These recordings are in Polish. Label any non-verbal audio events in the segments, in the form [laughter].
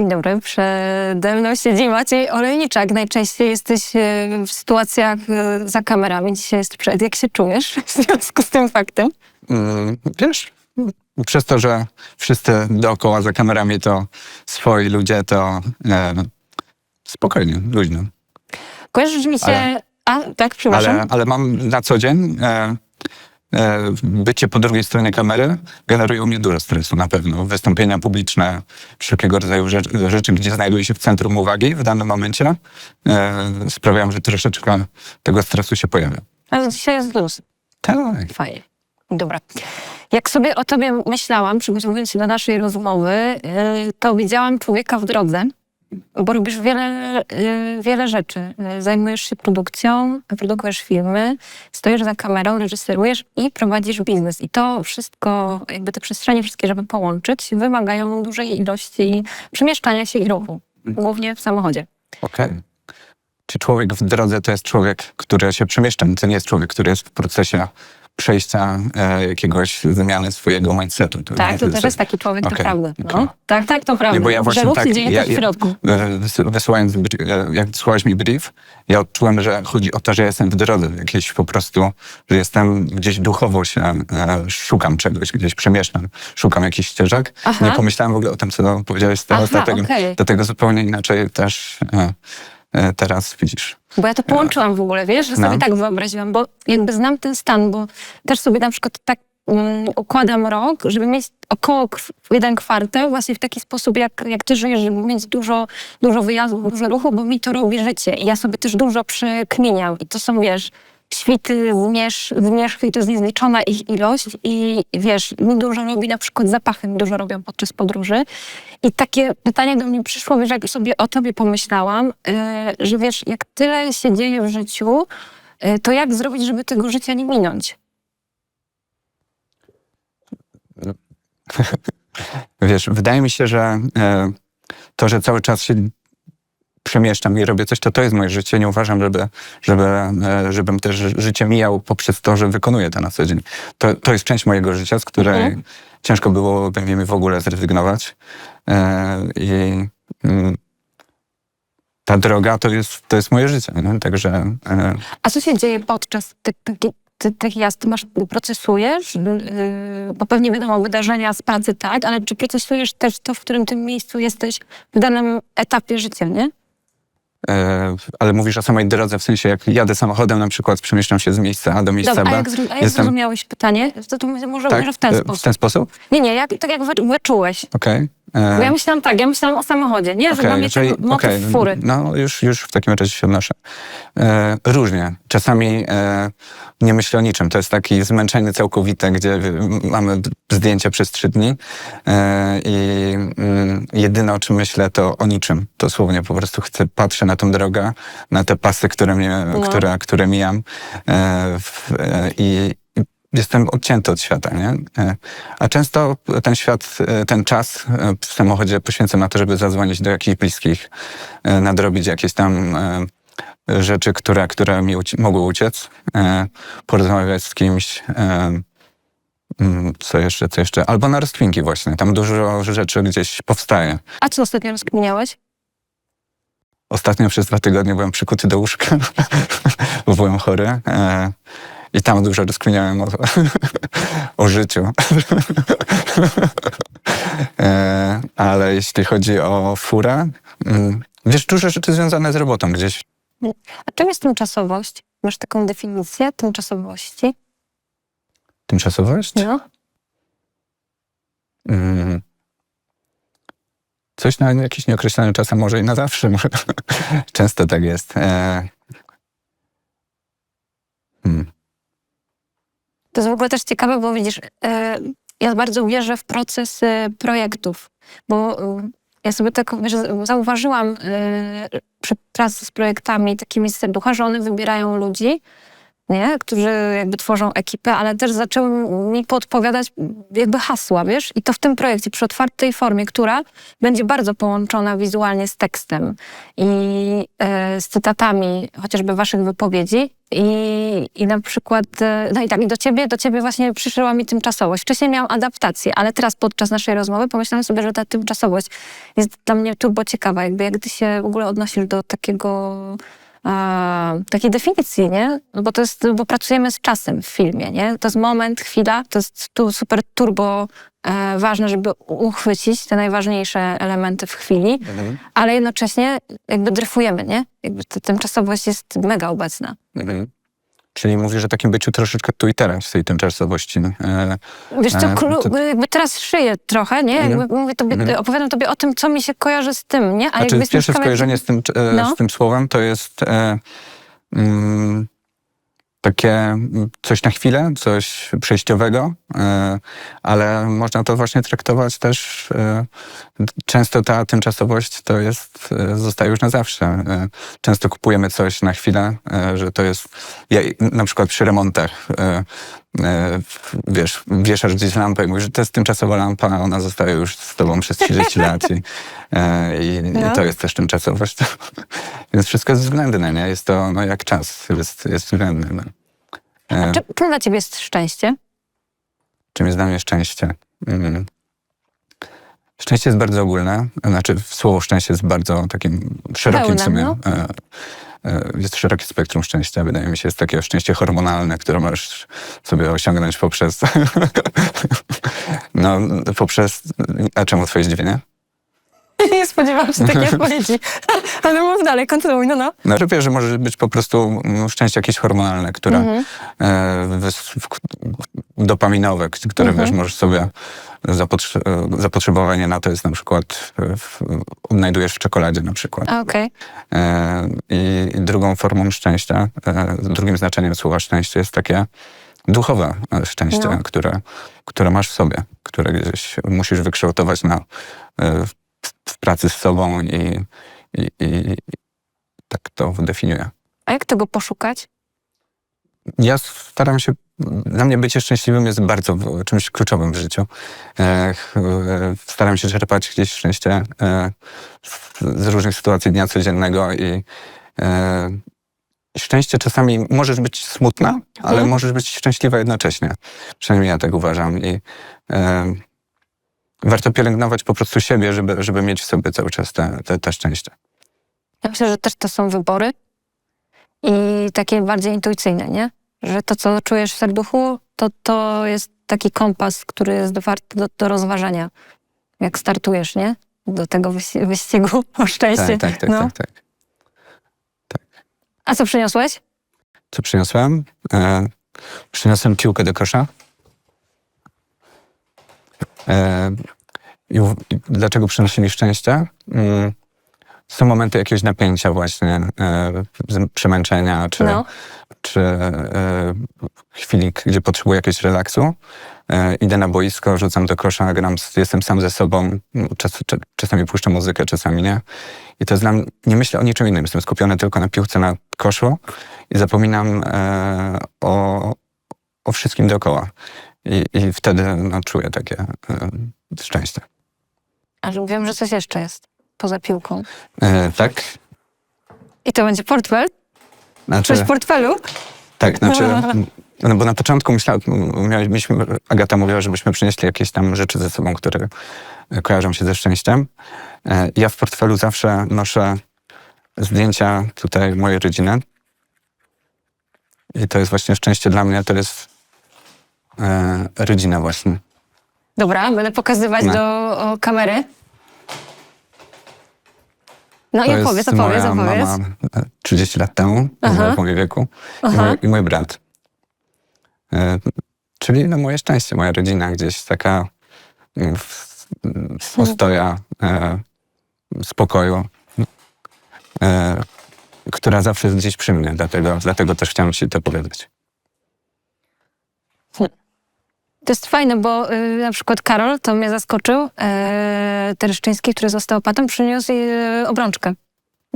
Dzień dobry, przede mną siedzi Maciej Olejniczak. Najczęściej jesteś e, w sytuacjach e, za kamerami, dzisiaj jest przed. Jak się czujesz w związku z tym faktem? Mm, Wiesz, przez to, że wszyscy dookoła za kamerami to swoi ludzie, to e, spokojnie, luźno. Kojarzysz mi się... Ale- A, tak, przepraszam. Ale, ale mam na co dzień e, bycie po drugiej stronie kamery generuje u mnie dużo stresu na pewno. Wystąpienia publiczne, wszelkiego rodzaju rzeczy, rzeczy gdzie znajduję się w centrum uwagi w danym momencie, e, sprawiają, że troszeczkę tego stresu się pojawia. Ale dzisiaj jest luz. Tak. Fajnie. Dobra. Jak sobie o tobie myślałam, przygotowując się do naszej rozmowy, e, to widziałam człowieka w drodze, bo robisz wiele, e, wiele rzeczy. Zajmujesz się produkcją, produkujesz filmy, stoisz za kamerą, reżyserujesz i prowadzisz biznes. I to wszystko, jakby te przestrzenie wszystkie, żeby połączyć, wymagają dużej ilości przemieszczania się i ruchu. Głównie w samochodzie. Okej. Czy człowiek w drodze to jest człowiek, który się przemieszcza? To nie jest człowiek, który jest w procesie przejścia e, jakiegoś zmiany swojego mindsetu. To Tak, to też jest taki człowiek, to Okej, prawda. No. Tak, tak, to prawda. Nie, bo ja właśnie tak- się dzieje ja- też w ja- środku. E, wys- Wysyłając, e, jak słuchałeś mi brief, ja odczułem, że chodzi o to, że jestem w drodze, jakieś po prostu, że jestem gdzieś duchowo się, e, szukam czegoś, gdzieś przemieszczam, szukam jakichś ścieżek. Aha. Nie pomyślałem w ogóle o tym, co powiedziałeś teraz, Aha, dlatego, okej. dlatego zupełnie inaczej też e, e, teraz widzisz. Bo ja to połączyłam w ogóle, wiesz, że No. sobie tak wyobraziłam, bo jakby znam ten stan, bo też sobie na przykład tak mm, układam rok, żeby mieć około jeden kwartał właśnie w taki sposób, jak, jak ty żyjesz, żeby mieć dużo, dużo wyjazdów, dużo ruchu, bo mi to robi życie. I ja sobie też dużo przekminiam. I to są, wiesz, świty, zmierzch, zmierzchy, to jest niezliczona ich ilość i wiesz, mi dużo robi na przykład zapachy, mi dużo robią podczas podróży. I takie pytanie do mnie przyszło, wiesz, jak sobie o tobie pomyślałam, e, że wiesz, jak tyle się dzieje w życiu, e, to jak zrobić, żeby tego życia nie minąć? [laughs] Wiesz, wydaje mi się, że e, to, że cały czas się przemieszczam i robię coś, to to jest moje życie. Nie uważam, żeby, żeby, e, żebym też życie mijał poprzez to, że wykonuję to na co dzień. To, to jest część mojego życia, z której Mhm. ciężko byłoby mi w ogóle zrezygnować. E, I mm, ta droga to jest, to jest moje życie. Także e, A co się dzieje podczas tych, tych, tych, tych jazd? Ty masz, procesujesz? Yy, bo pewnie wiadomo, wydarzenia z pracy tak, ale czy procesujesz też to, w którym tym miejscu jesteś w danym etapie życia, nie? E, ale mówisz o samej drodze, w sensie jak jadę samochodem na przykład, przemieszczam się z miejsca A do miejsca Dobra, a B. jak, zro- a jak Jestem- zrozumiałeś pytanie? To, to może, tak, może w ten e, sposób. W ten sposób? Nie, nie, jak, tak jak wy- wyczułeś. Okej. E, Bo ja myślałam tak, ja myślałam o samochodzie, nie? Że czyli- ten motyw okej, fury. No już, już w takim razie się odnoszę. E, różnie. Czasami e, nie myślę o niczym. To jest takie zmęczenie całkowite, gdzie mamy zdjęcia przez trzy dni e, i mm, jedyne o czym myślę to o niczym. Dosłownie po prostu chcę, patrzę na tą drogę, na te pasy, które, mnie, No. które, które mijam e, w, e, i jestem odcięty od świata, nie? E, A często ten świat, e, ten czas e, w samochodzie poświęcam na to, żeby zadzwonić do jakichś bliskich, nadrobić jakieś tam rzeczy, które, które mi uci- mogły uciec, porozmawiać z kimś, mm, co jeszcze, co jeszcze, albo na rozkwinki właśnie, tam dużo rzeczy gdzieś powstaje. A co ostatnio rozkminiałeś? Ostatnio przez dwa tygodnie byłem przykuty do łóżka, [laughs] bo byłem chory. I tam dużo rozkminiałem o, [laughs] o życiu. [laughs] e, ale jeśli chodzi o furę, mm, wiesz, dużo rzeczy związane z robotą gdzieś. A czym jest tymczasowość? Masz taką definicję tymczasowości? Tymczasowość? No. Mm. Coś na jakiś nieokreślony czas, a może i na zawsze. [laughs] Często tak jest. E, hmm. To jest w ogóle też ciekawe, bo widzisz, e, ja bardzo wierzę w proces e, projektów, bo e, ja sobie tak wiesz, zauważyłam e, przy pracy z projektami takimi serducha, że one wybierają ludzi nie? którzy jakby tworzą ekipę, ale też zaczęły mi podpowiadać jakby hasła, wiesz? I to w tym projekcie, przy otwartej formie, która będzie bardzo połączona wizualnie z tekstem i e, z cytatami chociażby waszych wypowiedzi. I, I na przykład, e, no i tak, i do ciebie, do ciebie właśnie przyszła mi tymczasowość. Wcześniej miałam adaptację, ale teraz podczas naszej rozmowy pomyślałam sobie, że ta tymczasowość jest dla mnie turbo ciekawa. Jakby jak ty się w ogóle odnosisz do takiego, a, takiej definicji, nie? No bo to jest, bo pracujemy z czasem w filmie, nie? To jest moment, chwila, to jest tu super turbo e, ważne, żeby uchwycić te najważniejsze elementy w chwili, ale jednocześnie jakby dryfujemy, nie? Jakby ta tymczasowość jest mega obecna. Mhm. Czyli mówisz o takim byciu troszeczkę tu i teraz, w tej tymczasowości. E, Wiesz co, E, klu, to- jakby teraz szyję trochę, nie? Jakby Mhm. mówię tobie, Mhm. opowiadam tobie o tym, co mi się kojarzy z tym, nie? A Znaczy, pierwsze skojarzenie z tym, e, No. z tym słowem to jest e, mm, takie mm, coś na chwilę, coś przejściowego, e, ale można to właśnie traktować też. E, często ta tymczasowość to jest, e, zostaje już na zawsze. Często kupujemy coś na chwilę, że to jest. Ja, na przykład przy remontach. E, wiesz, wieszasz gdzieś lampę i mówisz, że to jest tymczasowa lampa, ona zostaje już z tobą przez 30 [laughs] lat i, e, i, No. i to jest też tymczasowość. [laughs] Więc wszystko jest względne, nie? Jest to no, jak czas, jest, jest względny. No. E, Czy, czym dla ciebie jest szczęście? czym jest dla mnie szczęście? Mm. Szczęście jest bardzo ogólne, znaczy słowo szczęście jest bardzo takim szerokim Pełne, sumie. no. E, Jest szerokie spektrum szczęścia, wydaje mi się, jest takie szczęście hormonalne, które możesz sobie osiągnąć poprzez. [laughs] no, poprzez. A czemu twoje zdziwienie? [laughs] Nie spodziewałam się takiej [laughs] odpowiedzi. Ale mów dalej, kontynuuj, no no. No, wiesz, że może być po prostu mm, szczęście jakieś hormonalne, które Mhm. e, wys- w- dopaminowe, które Mhm. wiesz, możesz sobie zapotrze- zapotrzebowanie na to jest na przykład w, odnajdujesz w czekoladzie na przykład. Okej. E, I drugą formą szczęścia, e, drugim znaczeniem słowa szczęście jest takie duchowe szczęście, No. które, które masz w sobie, które gdzieś musisz wykształtować na, e, w, w pracy z sobą i, i, i tak to definiuję. A jak tego poszukać? Ja staram się, dla mnie bycie szczęśliwym jest bardzo czymś kluczowym w życiu. E, e, Staram się czerpać gdzieś szczęście e, z- różnych sytuacji dnia codziennego i szczęście czasami możesz być smutna, ale Mhm. możesz być szczęśliwa jednocześnie. Przynajmniej ja tak uważam. I warto pielęgnować po prostu siebie, żeby, żeby mieć w sobie cały czas te, te, te szczęście. Ja myślę, że też to są wybory i takie bardziej intuicyjne, nie? Że to, co czujesz w serduchu, to, to jest taki kompas, który jest warty do, do rozważenia, jak startujesz, nie? Do tego wyś- wyścigu [laughs] o szczęście. Tak, tak, tak, no. tak, tak. A co przyniosłeś? Co przyniosłem? E, przyniosłem piłkę do kosza. E, i, dlaczego przynosi mi szczęście? Mm, są momenty jakiegoś napięcia właśnie, e, przemęczenia, czy, No. Czy e, chwili, gdzie potrzebuję jakiegoś relaksu. E, idę na boisko, rzucam do kosza, gram, jestem sam ze sobą. Czas, czasami puszczam muzykę, czasami nie. I to mnie, nie myślę o niczym innym. Jestem skupiony tylko na piłce, na koszu i zapominam e, o, o wszystkim dookoła. I, i wtedy no, czuję takie szczęście. A wiem, że coś jeszcze jest poza piłką. E, tak? I to będzie portfel? Znaczy, Coś w portfelu? tak, znaczy, [laughs] no bo na początku myślałem, Agata mówiła, żebyśmy przynieśli jakieś tam rzeczy ze sobą, które kojarzą się ze szczęściem. E, ja w portfelu zawsze noszę zdjęcia tutaj mojej rodziny. I to jest właśnie szczęście dla mnie, to jest e, rodzina właśnie. Dobra, będę pokazywać No. do o, kamery. No To i opowiedz, opowiedz, moja opowiedz. mama e, 30 lat temu, Aha. w moim wieku, i mój, i mój brat. E, czyli no moje szczęście, moja rodzina gdzieś taka w, w postoja e, spokoju, e, która zawsze jest gdzieś przy mnie, dlatego, dlatego też chciałem ci to powiedzieć. To jest fajne, bo y, na przykład Karol, to mnie zaskoczył, e, Tereszczyński, który został opatą, przyniósł y, obrączkę.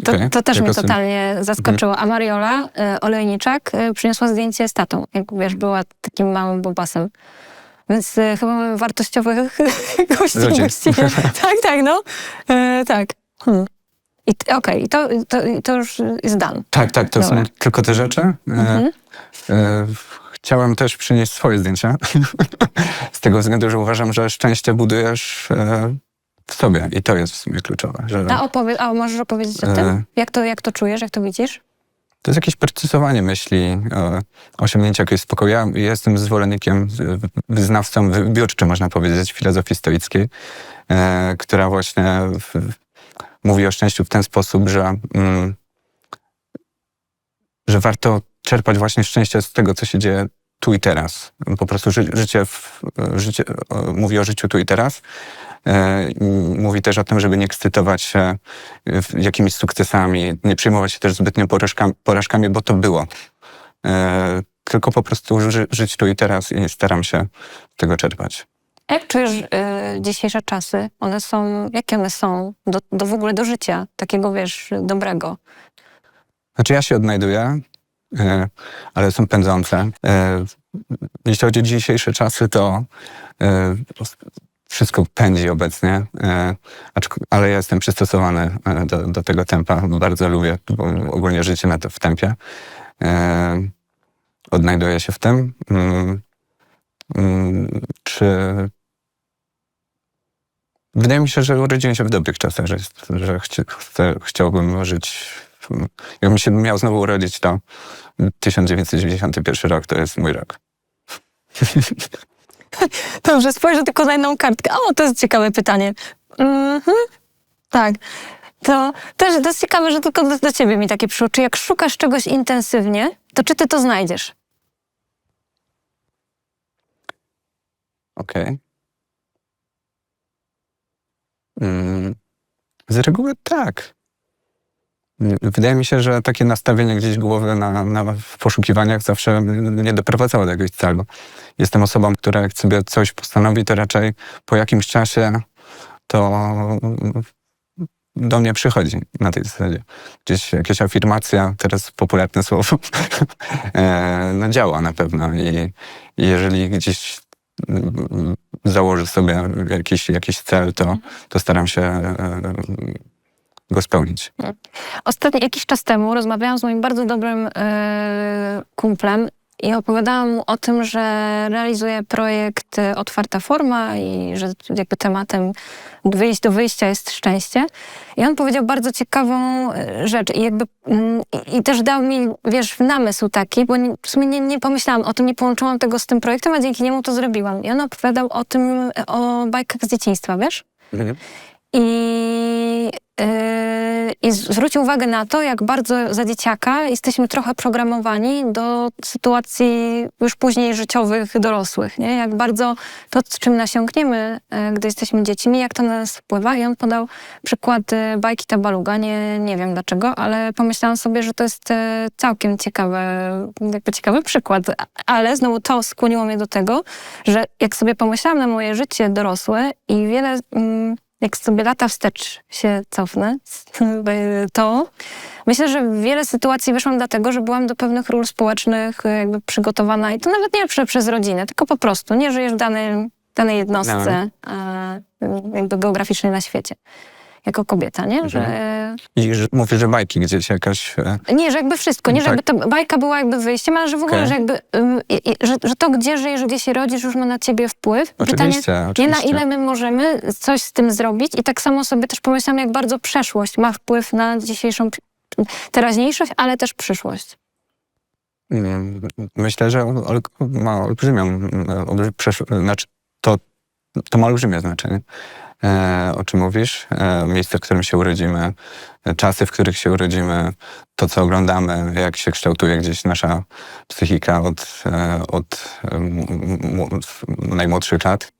To, Okej, to też jako mnie totalnie zaskoczyło. A Mariola y, Olejniczak y, przyniosła zdjęcie z tatą, jak wiesz, była takim małym bobasem. Więc y, chyba mamy wartościowych [laughs] gości [laughs] tak, tak, no. E, tak. Hmm. I Okej, i to, to, to już jest done. Tak, tak, to Dobra. są tylko te rzeczy. E, Mhm. e, chciałem też przynieść swoje zdjęcia. [laughs] Z tego względu, że uważam, że szczęście budujesz e, w sobie i to jest w sumie kluczowe. Że A, opowie- a możesz opowiedzieć o E. tym? Jak to, jak to czujesz, jak to widzisz? to jest jakieś precyzowanie myśli, e, osiągnięcie jakiegoś spokoju. Ja jestem zwolennikiem, e, wyznawcą wybiórczym, można powiedzieć, filozofii stoickiej, e, która właśnie w, mówi o szczęściu w ten sposób, że, mm, że warto czerpać właśnie szczęście z tego, co się dzieje tu i teraz. Po prostu ży, życie, w, życie mówi o życiu tu i teraz. E, mówi też o tym, żeby nie ekscytować się e, jakimiś sukcesami, nie przejmować się też zbytnio porażkami, porażkami bo to było. E, tylko po prostu ży, żyć tu i teraz i staram się tego czerpać. Jak czujesz y, dzisiejsze czasy? One są, jakie one są do, do w ogóle do życia, takiego wiesz, dobrego? Znaczy ja się odnajduję, ale są pędzące. E, Jeśli chodzi o dzisiejsze czasy, to e, wszystko pędzi obecnie, e, ale ja jestem przystosowany e, do, do tego tempa. Bardzo lubię ogólnie życie na to, w tempie. E, Odnajduję się w tym. Mm, mm, Czy Wydaje mi się, że urodziłem się w dobrych czasach, że, że chci, chcę, chciałbym żyć. Jakbym się miał znowu urodzić, to 1991 rok to jest mój rok. [laughs] Dobrze, spojrzę tylko na jedną kartkę. O, to jest ciekawe pytanie. Mhm. Tak. To też to jest ciekawe, że tylko do, do ciebie mi takie przyszło. Czy jak szukasz czegoś intensywnie, to czy ty to znajdziesz? Okej. Mm, Z reguły tak. Wydaje mi się, że takie nastawienie gdzieś głowy na, na w poszukiwaniach zawsze nie doprowadzało do jakiegoś celu. Jestem osobą, która jak sobie coś postanowi, to raczej po jakimś czasie to do mnie przychodzi na tej zasadzie. Gdzieś jakaś afirmacja, teraz popularne słowo, [laughs] e, no działa na pewno i, jeżeli gdzieś założę sobie jakiś, jakiś cel, to, to staram się e, go spełnić. Ostatnio, jakiś czas temu rozmawiałam z moim bardzo dobrym e, kumplem i opowiadałam mu o tym, że realizuję projekt e, Otwarta Forma i że jakby tematem wyjść do wyjścia jest szczęście. I on powiedział bardzo ciekawą e, rzecz i jakby mm, i, i też dał mi, wiesz, namysł taki, bo nie, w sumie nie, nie pomyślałam o tym, nie połączyłam tego z tym projektem, a dzięki niemu to zrobiłam. I on opowiadał o tym, o bajkach z dzieciństwa, wiesz? I, yy, I zwrócił uwagę na to, jak bardzo za dzieciaka jesteśmy trochę programowani do sytuacji już później życiowych dorosłych. Nie? Jak bardzo to, z czym nasiągniemy, e, gdy jesteśmy dziećmi, jak to na nas wpływa. I on podał przykład e, bajki Tabaluga. Nie, nie wiem dlaczego, ale pomyślałam sobie, że to jest całkiem ciekawe, jakby ciekawy przykład. Ale znowu to skłoniło mnie do tego, że jak sobie pomyślałam na moje życie dorosłe i wiele... Mm, jak sobie lata wstecz się cofnę, [laughs] to myślę, że wiele sytuacji wyszłam dlatego, że byłam do pewnych ról społecznych e, jakby przygotowana i to nawet nie prze, przez rodzinę, tylko po prostu nie żyjesz w danej, danej jednostce e, jakby geograficznej na świecie. Jako kobieta, nie? Że, I że, mówię, że bajki gdzieś jakaś... e, nie, że jakby wszystko, nie, że Tak. jakby ta bajka była jakby wyjściem, ale że w ogóle, Okej. że jakby, że, że to, gdzie żyjesz, gdzie się rodzisz, już ma na ciebie wpływ. Oczywiście, nie na oczywiście. ile my możemy coś z tym zrobić i tak samo sobie też pomyślałam, jak bardzo przeszłość ma wpływ na dzisiejszą teraźniejszość, ale też przyszłość. Myślę, że ma olbrzymią, mm, olbrzy, znaczy to, to ma olbrzymie znaczenie. E, o czym mówisz? E, miejsce, w którym się urodzimy, e, czasy, w których się urodzimy, to, co oglądamy, jak się kształtuje gdzieś nasza psychika od, od najmłodszych lat.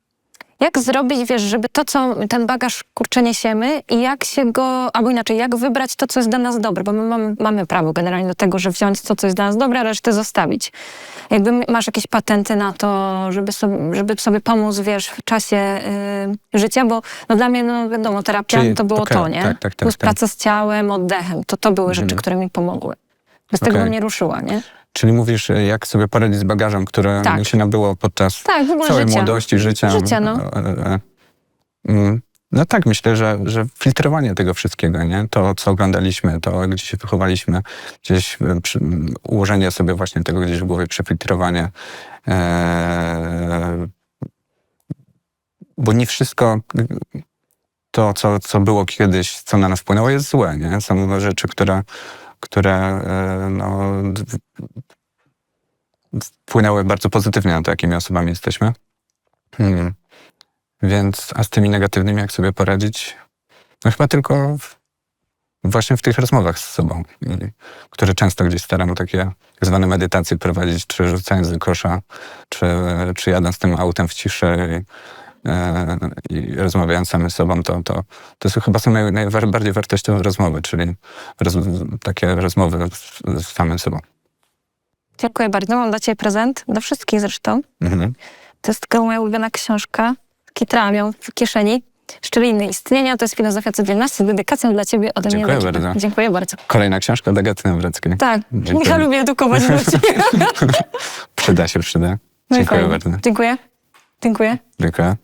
Jak zrobić, wiesz, żeby to, co ten bagaż kurczę niesiemy i jak się go, albo inaczej, jak wybrać to, co jest dla nas dobre, bo my mamy, mamy prawo generalnie do tego, że wziąć to, co jest dla nas dobre, a resztę zostawić. Jakby masz jakieś patenty na to, żeby sobie, żeby sobie pomóc, wiesz, w czasie y, życia, bo no dla mnie, no wiadomo, terapia Czyli- to było okej, to, nie? tak, tak, tak, Plus tak. praca z ciałem, oddechem. To to były rzeczy, Mhm. które mi pomogły. Bez tego Okej. bym nie ruszyła, nie? Czyli mówisz, e, jak sobie poradzić z bagażem, który Tak. się nabyło podczas Tak, całej życia. młodości, życia. Życia, no. E, e, mm. No tak, myślę, że, że filtrowanie tego wszystkiego, nie? To, co oglądaliśmy, to, gdzie się wychowaliśmy, gdzieś przy, ułożenie sobie właśnie tego gdzieś w głowie, przefiltrowanie. E, bo nie wszystko to, co, co było kiedyś, co na nas wpłynęło, jest złe, nie? Są rzeczy, które, które no, wpłynęły bardzo pozytywnie na to, jakimi osobami jesteśmy. Hmm. Więc, a z tymi negatywnymi, jak sobie poradzić? No chyba tylko w, właśnie w tych rozmowach z sobą, i, które często gdzieś staram takie tak zwane medytacje prowadzić, czy rzucając do kosza, czy, czy jadąc tym autem w ciszy i, e, i rozmawiając samym z sobą, to, to, to są chyba są naj, najbardziej wartościowe rozmowy, czyli roz, takie rozmowy z, z samym sobą. Dziękuję bardzo. Mam dla ciebie prezent, dla wszystkich zresztą. Mhm. To jest taka moja ulubiona książka. Kitrałam ją w kieszeni. Szczeliny istnienia to jest filozofia codzienności z dedykacją dla ciebie ode mnie. Dziękuję dla ciebie. bardzo. Dziękuję bardzo. Kolejna książka od Agaty Nawrockiej. Tak, Dziękuję. ja lubię edukować [laughs] ludzi. Przyda się, przyda. No Dziękuję bardzo. Dziękuję. Dziękuję. Dziękuję.